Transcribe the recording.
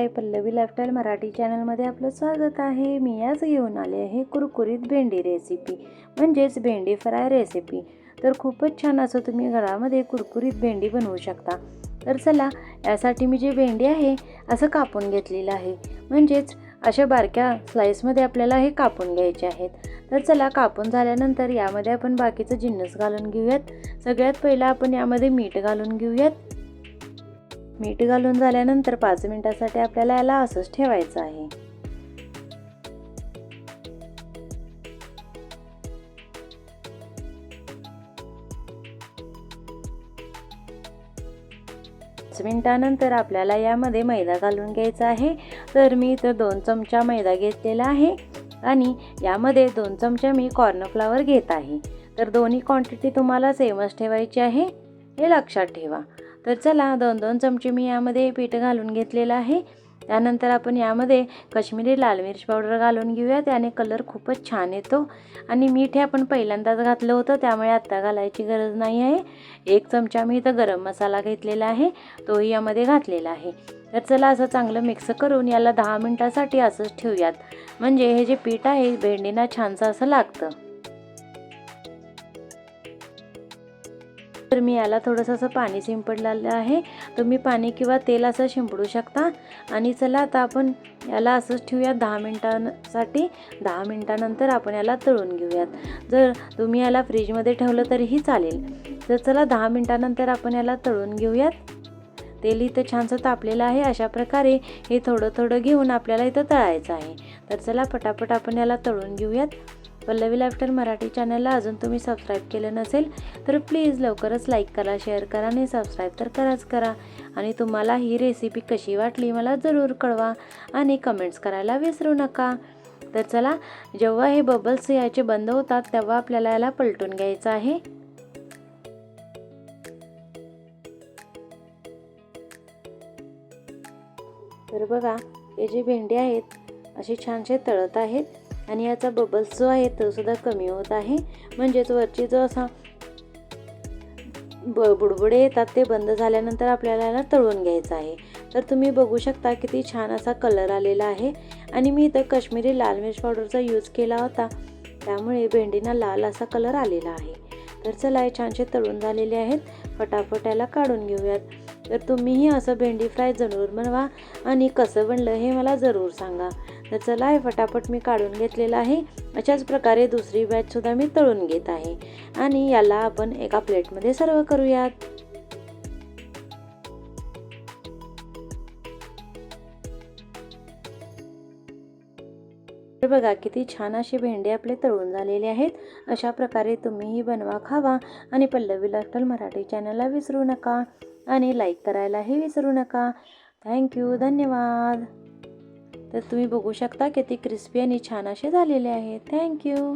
हाय Pallavi lifestyle Marathi चॅनलमध्ये आपलं स्वागत आहे. मी आज घेऊन आले आहे कुरकुरीत भेंडी रेसिपी म्हणजेच भेंडी फ्राय रेसिपी तर खूपच छान असं तुम्ही घरामध्ये कुरकुरीत भेंडी बनवू शकता. तर चला यासाठी मी जे भेंडी आहे असं कापून घेतलेलं आहे. म्हणजेच अशा बारक्या स्लाईसमध्ये आपल्याला हे कापून घ्यायचे आहेत. तर चला कापून झाल्यानंतर यामध्ये आपण बाकीचं जिन्नस घालून घेऊयात. सगळ्यात पहिला आपण यामध्ये मीठ घालून घेऊयात. मीठ घालून झाल्यानंतर पाच मिनिटासाठी आपल्याला याला असंच ठेवायचं आहे. पाच मिनिटानंतर आपल्याला यामध्ये मैदा घालून घ्यायचा आहे. तर मी इथं दोन चमचा मैदा घेतलेला आहे आणि यामध्ये दोन चमचा मी कॉर्नफ्लावर घेत आहे. तर दोन्ही क्वांटिटी तुम्हाला सेमच ठेवायची आहे. हे लक्षात ठेवा. तर चला दोन दोन चमचे मी यामध्ये पीठ घालून घेतलेलं आहे. त्यानंतर आपण यामध्ये कश्मीरी लाल मिरची पावडर घालून घेऊया. त्याने कलर खूपच छान येतो. आणि मीठ हे आपण पहिल्यांदाच घातलं होतं त्यामुळे आत्ता घालायची गरज नाही आहे. एक चमचा मी इथं गरम मसाला घेतलेला आहे तोही यामध्ये घातलेला आहे. तर चला असं चांगलं मिक्स करून याला दहा मिनटासाठी असंच ठेवूयात. म्हणजे हे जे पीठ आहे भेंडीना छानसं असं लागतं. तर मी याला थोडंसं असं पाणी शिंपडलेलं आहे. तुम्ही पाणी किंवा तेल असं शिंपडू शकता. आणि चला आता आपण याला असंच ठेवूया दहा मिनटांसाठी. दहा मिनटानंतर आपण याला तळून घेऊयात. जर तुम्ही याला फ्रीजमध्ये ठेवलं तरीही चालेल. तर चला दहा मिनटानंतर आपण याला तळून घेऊयात. तेल इथं छानसं तापलेलं आहे. अशा प्रकारे हे थोडं थोडं घेऊन आपल्याला इथं तळायचं आहे. तर चला पटापट आपण याला तळून घेऊयात. पल्लवी लॅफ्टर मराठी चॅनलला अजून तुम्ही सबस्क्राईब केलं नसेल तर प्लीज लवकरच लाईक करा शेअर करा आणि सबस्क्राईब तर कराच करा. आणि तुम्हाला ही रेसिपी कशी वाटली मला जरूर कळवा आणि कमेंट्स करायला विसरू नका. तर चला जेव्हा हे बबल्स याचे बंद होतात तेव्हा आपल्याला याला पलटून घ्यायचं आहे. तर बघा हे जे भेंडी आहेत असे छानसे तळत आहेत. आणि याचा बबल्स जो आहे तो सुद्धा कमी होत आहे. म्हणजेच वरची जो असा ब बुडबुडे येतात ते बंद झाल्यानंतर आपल्याला याला तळून घ्यायचं आहे. तर तुम्ही बघू शकता किती छान असा कलर आलेला आहे. आणि मी इथं कश्मीरी लाल मिर्च पावडरचा यूज केला होता. त्यामुळे भेंडीना लाल असा कलर आलेला आहे. तर चला हे छानसे तळून झालेले आहेत. फटाफट याला काढून घेऊयात. तर तुम्हीही असं भेंडी फ्राय जरूर बनवा. आणि कसं बनलं हे मला जरूर सांगा. तर चला हे फटाफट मी काढून घेतलेलं आहे. अशाच प्रकारे दुसरी बॅचसुद्धा मी तळून घेत आहे. आणि याला आपण एका प्लेटमध्ये सर्व करूयात. तर बघा किती छान असे भेंडे आपले तळून झालेले आहेत. अशा प्रकारे तुम्हीही बनवा खावा. आणि पल्लवी लाटल मराठी चॅनलला विसरू नका. आणि लाईक करायलाही विसरू नका. थँक्यू धन्यवाद. तर तुम्ही बघू शकता किती क्रिस्पी आणि छान असे झालेले आहेत थँक्यू